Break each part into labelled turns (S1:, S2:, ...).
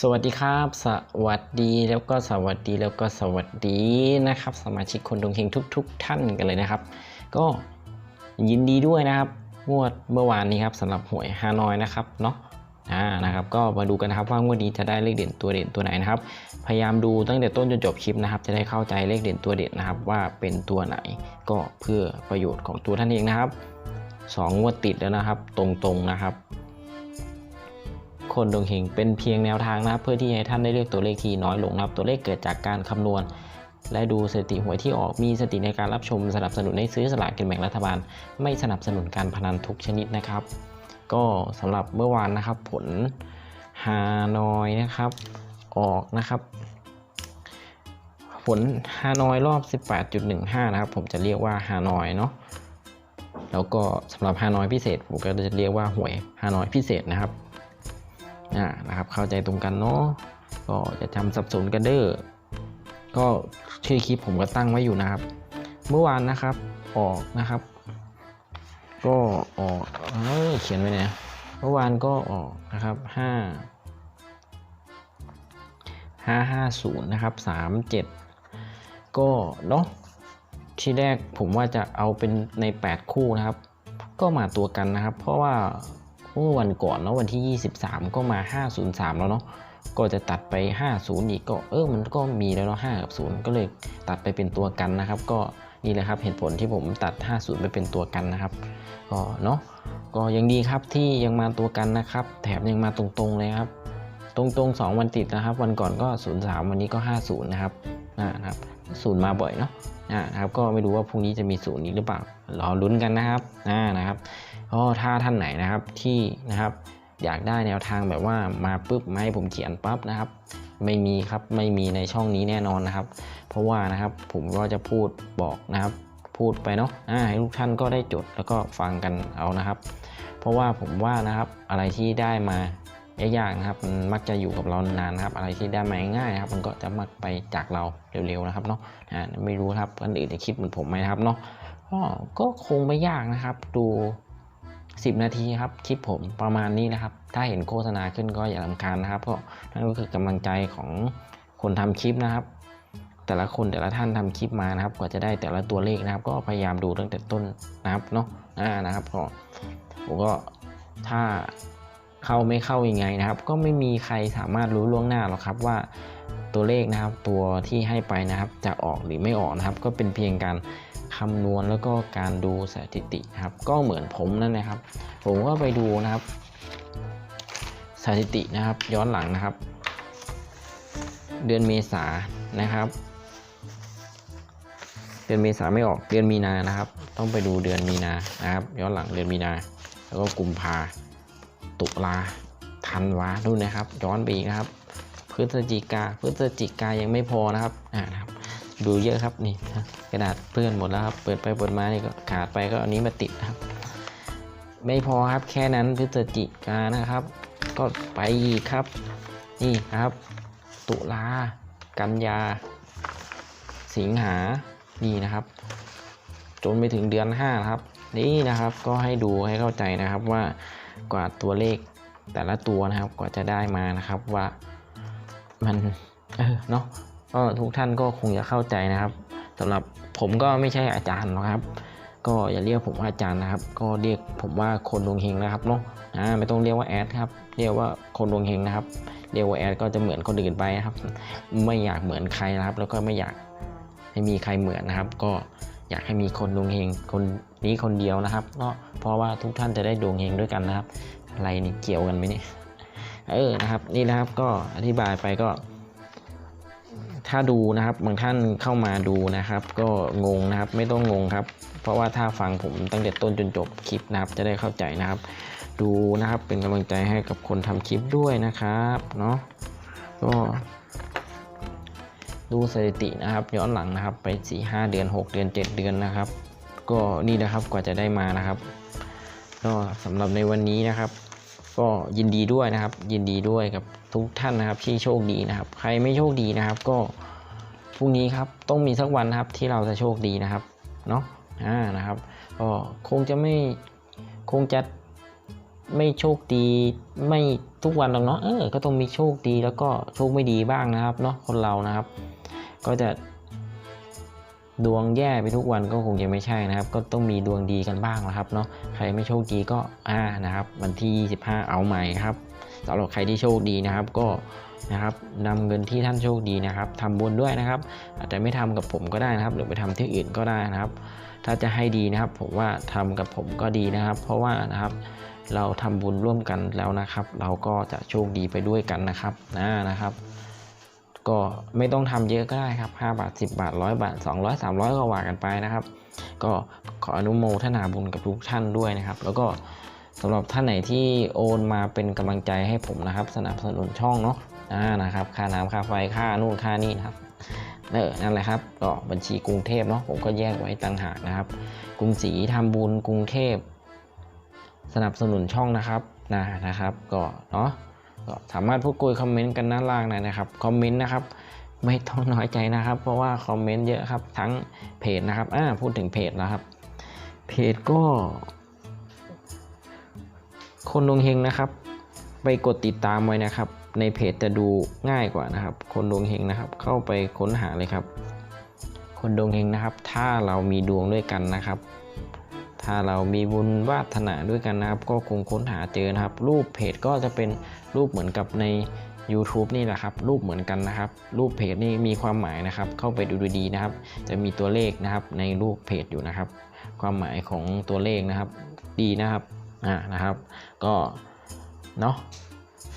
S1: สวัสดีครับ สวัสดีแล้วก็สวัสดีแล้วก็สวัสดีนะครับ สมาชิกคนดวงเฮงทุกๆท่านกันเลยนะครับ ก็ยินดีด้วยนะครับงวดเมื่อวานนี้ครับสำหรับหวยฮานอยนะครับเนาะอ่านะครับ ก็มาดูกันนะครับว่างวดนี้จะได้เลขเด่นตัวเด่นตัวไหนนะครับ พยายามดูตั้งแต่ต้นจนจบคลิปนะครับ จะได้เข้าใจเลขเด่นตัวเด่นนะครับ ว่าเป็นตัวไหนก็เพื่อประโยชน์ของตัวท่านเองนะครับสองงวดติดแล้วนะครับ ตรงๆนะครับ คนดวงเฮงเป็นเพียงแนวทางนะครับเพื่อที่ให้ท่านได้เลือกตัวเลขที่น้อยลงนะครับตัวเลขเกิดจากการคำนวณ และดูสถิติหวยที่ออกมีสติในการรับชมสนับสนุนให้ซื้อสลากกินแบ่งรัฐบาล ไม่สนับสนุนการพนันทุกชนิดนะครับ ก็สำหรับเมื่อวานนะครับผลฮานอยนะครับออกนะครับ ผลฮานอยรอบ 18.15 นะครับ ผมจะเรียกว่าฮานอยเนาะแล้วก็สำหรับฮานอยพิเศษผมก็จะเรียกว่าหวยฮานอยพิเศษนะครับ อ่านะครับเข้าใจตรงกันเนาะก็จะจำสับสนกันเด้อก็ชื่อคลิปผมก็ตั้งไว้อยู่นะครับ เมื่อวานนะครับออกนะครับ ก็ออกเอ้ยเขียนไว้เนี่ยเมื่อวานก็ออกนะครับห้าห้าห้าศูนย์นะครับสามเจ็ดก็เนาะที่แรกผมว่าจะเอาเป็นใน 8 คู่นะครับ ก็มาตัวกันนะครับ เพราะว่า เมื่อวันก่อนเนาะวันที่ 23 ก็มา 503 แล้วเนาะก็จะตัดไป 50 อีกก็เออมันก็มีแล้วเนาะ5กับ 0 ก็เลยตัดไปเป็นตัวกันนะครับ ก็นี่แหละครับเหตุผลที่ผมตัด 50 ไปเป็นตัวกันนะครับ ก็เนาะก็ยังดีครับที่ยังมาตัวกันนะครับ แถมยังมาตรงๆเลยครับ ตรงๆ 2 วันติดนะครับ วันก่อนก็ 03 วันนี้ก็ 50 นะครับนะครับ ศูนย์มาบ่อยเนาะอ่านะครับก็ไม่รู้ว่าพรุ่งนี้จะมีศูนย์นี้หรือเปล่ารอลุ้นกันนะครับอ่านะครับก็ถ้าท่านไหนนะครับที่นะครับอยากได้แนวทางแบบว่ามาปุ๊บมาให้ผมเขียนปั๊บนะครับ ไม่มีครับไม่มีในช่องนี้แน่นอนนะครับ เพราะว่านะครับผมก็จะพูดบอกนะครับ พูดไปเนาะให้ทุกท่านก็ได้จดแล้วก็ฟังกันเอานะครับ เพราะว่าผมว่านะครับอะไรที่ได้มา ยากๆนะครับมันมักจะอยู่กับเรานานนะครับ อะไรที่ได้มาง่ายนะครับ มันก็จะมักไปจากเราเร็วๆนะครับเนาะอ่าไม่รู้ครับคนอื่นจะคิดเหมือนผมไหมครับเนาะก็ก็คงไม่ยากนะครับ ดู 10 นาทีครับคลิปผมประมาณนี้นะครับ ถ้าเห็นโฆษณาขึ้นก็อย่าลำคาญนะครับเพราะนั่นก็คือกำลังใจของคนทำคลิปนะครับ แต่ละคนแต่ละท่านทำคลิปมานะครับ กว่าจะได้แต่ละตัวเลขนะครับ ก็พยายามดูตั้งแต่ต้นนะครับเนาะอ่านะครับก็ผมก็ถ้า เข้าไม่เข้ายังไงนะครับ ก็ไม่มีใครสามารถรู้ล่วงหน้าหรอกครับว่าตัวเลขนะครับตัวที่ให้ไปนะครับจะออกหรือไม่ออกนะครับ ก็เป็นเพียงการคำนวณแล้วก็การดูสถิตินะครับ ก็เหมือนผมนั่นนะครับ ผมก็ไปดูนะครับ สถิตินะครับ ย้อนหลังนะครับ เดือนเมษานะครับ เดือนเมษาไม่ออกเดือนมีนานะครับ ต้องไปดูเดือนมีนานะครับ ย้อนหลังเดือนมีนาแล้วก็กุมภา ตุลาธันวาดูนนะครับ ย้อนไปอีกนะครับพฤศจิกาพฤศจิกายังไม่พอนะครับอ่านะครับ ดูเยอะครับนี่กระดาษเปื้อนหมดแล้วครับเปิดไปเปิดมานี่ก็ขาดไปก็อันนี้มาติดครับ ไม่พอครับแค่นั้นพฤศจิกานะครับ ก็ไปอีกครับ นี่ครับ ตุลากันยา สิงหานี่นะครับ จนไปถึงเดือน5นะครับ นี่นะครับก็ให้ดูให้เข้าใจนะครับว่า กว่าตัวเลขแต่ละตัวนะครับกว่าจะได้มานะครับว่ามันเออเนาะก็ทุกท่านก็คงจะเข้าใจนะครับสำหรับผมก็ไม่ใช่อาจารย์หรอกครับ ก็อย่าเรียกผมว่าอาจารย์นะครับ ก็เรียกผมว่าคนดวงเฮงนะครับเนาะอ่าไม่ต้องเรียกว่าแอดครับเรียกว่าคนดวงเฮงนะครับเรียกว่าแอดก็จะเหมือนคนอื่นไปนะครับ ไม่อยากเหมือนใครนะครับ แล้วก็ไม่อยากให้มีใครเหมือนนะครับ ก็อยากให้มีคนดวงเฮงคนนี้คนเดียวนะครับเนาะเพราะว่าทุกท่านจะได้ดวงเฮงด้วยกันนะครับ อะไรนี่เกี่ยวกันไหมเนี่ยเออนะครับนี่นะครับก็อธิบายไปก็ ถ้าดูนะครับบางท่านเข้ามาดูนะครับ ก็งงนะครับไม่ต้องงงครับ เพราะว่าถ้าฟังผมตั้งแต่ต้นจนจบคลิปนะครับ จะได้เข้าใจนะครับ ดูนะครับเป็นกำลังใจให้กับคนทำคลิปด้วยนะครับเนาะก็ดูสถิตินะครับย้อนหลังนะครับไป 4 5 เดือน 6 เดือน 7 เดือนนะครับ ก็นี่นะครับกว่าจะได้มานะครับก็สำหรับในวันนี้นะครับ ก็ยินดีด้วยนะครับ ยินดีด้วยกับทุกท่านนะครับที่โชคดีนะครับ ใครไม่โชคดีนะครับ ก็พรุ่งนี้ครับต้องมีสักวันครับที่เราจะโชคดีนะครับเนาะอ่านะครับก็คงจะไม่คงจะไม่โชคดีไม่ทุกวันหรอกเนาะเออก็ต้องมีโชคดีแล้วก็โชคไม่ดีบ้างนะครับเนาะคนเรานะครับ ก็จะ ดวงแย่ไปทุกวันก็คงจะไม่ใช่นะครับ ก็ต้องมีดวงดีกันบ้างนะครับเนาะใครไม่โชคดีก็อ่านะครับวันที่ 25 เอาใหม่ครับสำหรับใครที่โชคดีนะครับก็นะครับนำเงินที่ท่านโชคดีนะครับทำบุญด้วยนะครับ อาจจะไม่ทำกับผมก็ได้นะครับ หรือไปทำที่อื่นก็ได้นะครับ ถ้าจะให้ดีนะครับ ผมว่าทำกับผมก็ดีนะครับ เพราะว่านะครับเราทำบุญร่วมกันแล้วนะครับ เราก็จะโชคดีไปด้วยกันนะครับนะนะครับ ก็ไม่ต้องทำเยอะก็ได้ครับ 5 บาท 10 บาท 100 บาท 200 300 ก็ว่ากันไปนะครับ ก็ขออนุโมทนาบุญกับทุกท่านด้วยนะครับ แล้วก็สำหรับท่านไหนที่โอนมาเป็นกำลังใจให้ผมนะครับ สนับสนุนช่องเนาะอ่านะครับ ค่าน้ำค่าไฟค่านู่นค่านี่นะครับเออนั่นแหละครับก็บัญชีกรุงเทพเนาะผมก็แยกไว้ต่างหากนะครับ กรุงศรีทำบุญกรุงเทพ สนับสนุนช่องนะครับนะนะครับ ก็เนาะ ก็สามารถพูดคุยคอมเมนต์กันด้านล่างได้นะครับคอมเมนต์นะครับไม่ต้องน้อยใจนะครับ เพราะว่าคอมเมนต์เยอะครับทั้งเพจนะครับอ่าพูดถึงเพจนะครับ เพจก็ คนดวงเฮงนะครับ ไปกดติดตามไว้นะครับ ในเพจจะดูง่ายกว่านะครับ คนดวงเฮงนะครับ เข้าไปค้นหาเลยครับ คนดวงเฮงนะครับ ถ้าเรามีดวงด้วยกันนะครับ ถ้าเรามีบุญวาสนาด้วยกันนะครับ ก็คงค้นหาเจอนะครับ รูปเพจก็จะเป็นรูปเหมือนกับใน YouTube นี่แหละครับ รูปเหมือนกันนะครับ รูปเพจนี่มีความหมายนะครับ เข้าไปดูดีๆนะครับ จะมีตัวเลขนะครับในรูปเพจอยู่นะครับ ความหมายของตัวเลขนะครับ ดีนะครับอ่านะครับ ก็เนาะ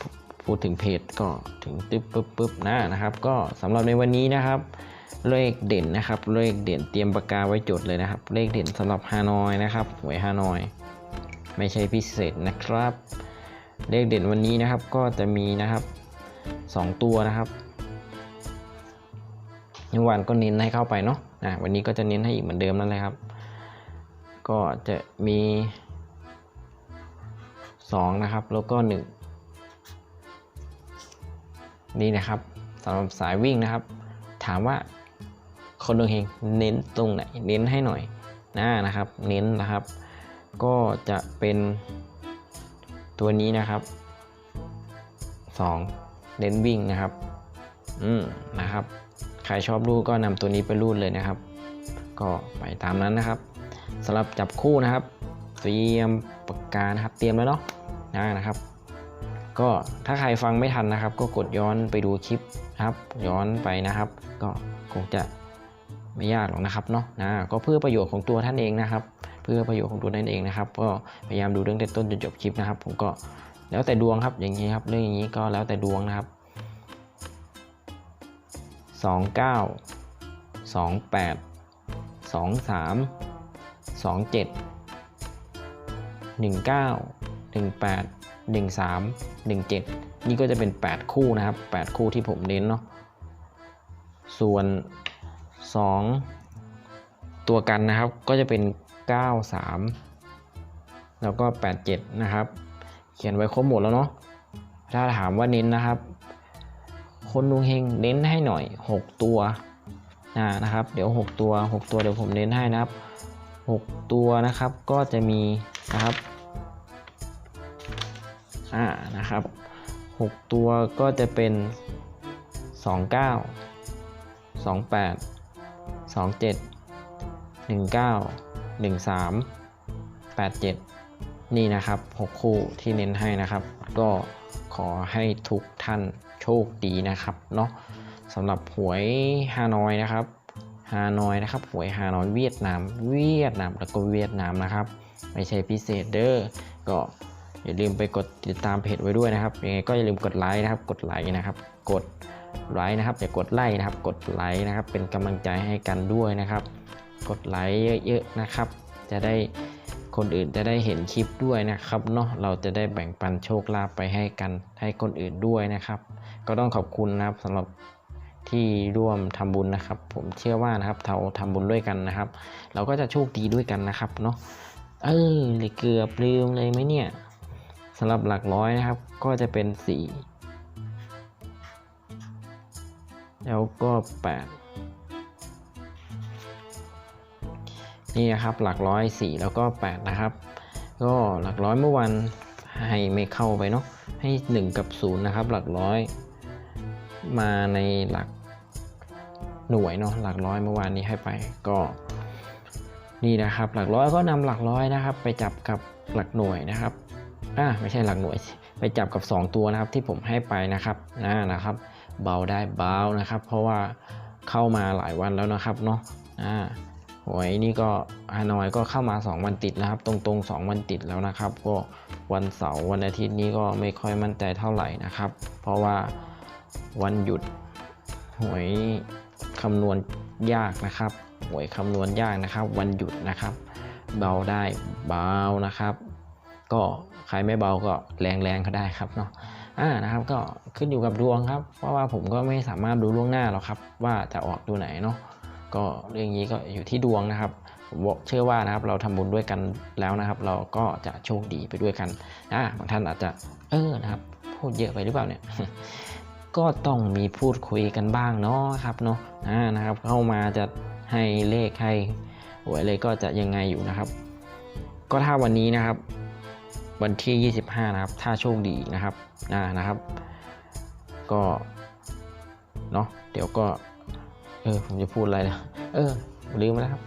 S1: พูพูดถึงเพจก็ถึงตึ๊บปึ๊บปึ๊บนะนะครับ ก็สำหรับในวันนี้นะครับ เลขเด่นนะครับ เลขเด่นเตรียมปากกาไว้จดเลยนะครับ เลขเด่นสำหรับฮานอยนะครับหวยฮานอย ไม่ใช่พิเศษนะครับ เลขเด่นวันนี้นะครับก็จะมีนะครับสองตัวนะครับเมื่อวานก็เน้นให้เข้าไปเนาะนะวันนี้ก็จะเน้นให้อีกเหมือนเดิมนั่นแหละครับ ก็จะมีสองนะครับ แล้วก็หนึ่งนี่นะครับสำหรับสายวิ่งนะครับ ถามว่า คนดวงเฮงเน้นตรงไหนเน้นให้หน่อยนะนะครับ เน้นนะครับ ก็จะเป็นตัวนี้นะครับ2เน้นวิ่งนะครับ อืมนะครับ ใครชอบรูดก็นำตัวนี้ไปรูดเลยนะครับ ก็ไปตามนั้นนะครับสำหรับจับคู่นะครับ เตรียมปากกานะครับ เตรียมแล้วเนาะนะนะครับ ก็ถ้าใครฟังไม่ทันนะครับ ก็กดย้อนไปดูคลิปนะครับ ย้อนไปนะครับ ก็คงจะ ไม่ยากหรอกนะครับเนาะนะก็เพื่อประโยชน์ของตัวท่านเองนะครับ เพื่อประโยชน์ของตัวท่านเองนะครับ ก็พยายามดูเรื่องแต่ต้นจนจบคลิปนะครับ ผมก็แล้วแต่ดวงครับอย่างนี้ครับ เรื่องอย่างนี้ก็แล้วแต่ดวงนะครับ 29 28 23 27 19 18 13 17 นี่ก็จะเป็น 8 คู่นะครับ 8 คู่ที่ผมเน้นเนาะส่วน 2 ตัวกันนะครับ ก็จะเป็น 93 แล้วก็ 87 นะครับ เขียนไว้ครบหมดแล้วเนาะ ถ้าถามว่าเน้นนะครับ คนดวงเฮงเน้นให้หน่อย 6 ตัวนะนะครับ เดี๋ยว 6 ตัว 6 ตัวเดี๋ยวผมเน้นให้นะครับ 6 ตัวนะครับ ก็จะมีนะครับ อ่า นะครับ 6 ตัวก็จะเป็น 29 28 27 19 13 87นี่นะครับ6คู่ที่เน้นให้นะครับ ก็ขอให้ทุกท่านโชคดีนะครับเนาะสำหรับหวยฮานอยนะครับฮานอยนะครับหวยฮานอยเวียดนาม เวียดนามแล้วก็เวียดนามนะครับ ไม่ใช่พิเศษเด้อก็อย่าลืมไปกดติดตามเพจไว้ด้วยนะครับยังไงก็อย่าลืมกดไลค์นะครับ กดไลค์นะครับ กด ไลค์นะครับอย่ากดไลค์นะครับ กดไลค์นะครับ เป็นกำลังใจให้กันด้วยนะครับ กดไลค์เยอะๆนะครับ จะได้คนอื่นจะได้เห็นคลิปด้วยนะครับเนาะเราจะได้แบ่งปันโชคลาภไปให้กันให้คนอื่นด้วยนะครับ ก็ต้องขอบคุณนะครับสำหรับที่ร่วมทำบุญนะครับ ผมเชื่อว่านะครับเราทำบุญด้วยกันนะครับ เราก็จะโชคดีด้วยกันนะครับเนาะเออเลยเกือบลืมเลยไหมเนี่ยสำหรับหลักร้อยนะครับ ก็จะเป็นสี่ แล้วก็แปดนี่นะครับหลักร้อยสี่แล้วก็ 8 นะครับ ก็หลักร้อยเมื่อวันให้ไม่เข้าไปเนาะให้ 1 กับ 0 นะครับ หลักร้อย มาในหลักหน่วยเนาะหลักร้อยเมื่อวานนี้ให้ไปก็นี่นะครับ หลักร้อยก็นำหลักร้อยนะครับ ไปจับกับหลักหน่วยนะครับอ่าไม่ใช่หลักหน่วย ไปจับกับ 2 ตัวนะครับที่ผมให้ไปนะครับนะนะครับ เบาได้เบานะครับ เพราะว่าเข้ามาหลายวันแล้วนะครับเนาะอ่าหวยนี่ก็ฮานอยก็เข้ามา 2 วันติดนะครับ ตรงๆ 2 วันติดแล้วนะครับ ก็วันเสาร์วันอาทิตย์นี้ก็ไม่ค่อยมั่นใจเท่าไหร่นะครับ เพราะว่าวันหยุดหวยคำนวณยากนะครับหวยคำนวณยากนะครับ วันหยุดนะครับ เบาได้เบานะครับ ก็ใครไม่เบาก็แรงๆก็ได้ครับเนาะ อ่านะครับก็ขึ้นอยู่กับดวงครับ เพราะว่าผมก็ไม่สามารถดูล่วงหน้าหรอกครับ ว่าจะออกตัวไหนเนาะก็เรื่องนี้ก็อยู่ที่ดวงนะครับผมเชื่อว่านะครับเราทำบุญด้วยกันแล้วนะครับ เราก็จะโชคดีไปด้วยกันอ่าบางท่านอาจจะเออนะครับ พูดเยอะไปหรือเปล่าเนี่ยก็ต้องมีพูดคุยกันบ้างเนาะครับเนาะอ่านะครับ เข้ามาจะให้เลขให้หวยเลยก็จะยังไงอยู่นะครับ ก็ถ้าวันนี้นะครับ วันที่ 25 นะครับ ถ้าโชคดีนะครับอ่านะครับ ก็เนาะเดี๋ยวก็เออผมจะพูดอะไรนะเออลืมแล้วครับ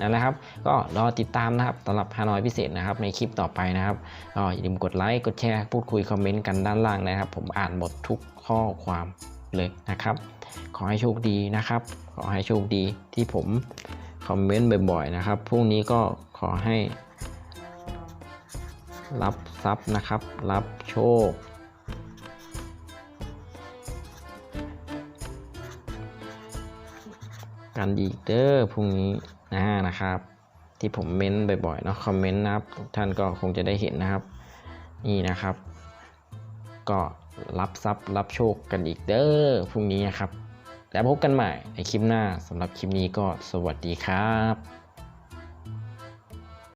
S1: นั่นแหละครับ ก็รอติดตามนะครับสำหรับฮานอยพิเศษนะครับ ในคลิปต่อไปนะครับก็อย่าลืมกดไลค์กดแชร์พูดคุยคอมเมนต์กันด้านล่างนะครับ ผมอ่านหมดทุกข้อความเลยนะครับ ขอให้โชคดีนะครับ ขอให้โชคดีที่ผมคอมเมนต์บ่อยๆนะครับพรุ่งนี้ก็ขอให้ รับทรัพย์นะครับ รับโชค กันอีกเด้อพรุ่งนี้นะนะครับ ที่ผมเม้นบ่อยๆเนาะคอมเมนต์นะครับ ท่านก็คงจะได้เห็นนะครับ นี่นะครับ ก็รับทรัพย์รับโชคกันอีกเด้อพรุ่งนี้นะครับ แล้วพบกันใหม่ในคลิปหน้าสำหรับคลิปนี้ก็สวัสดีครับ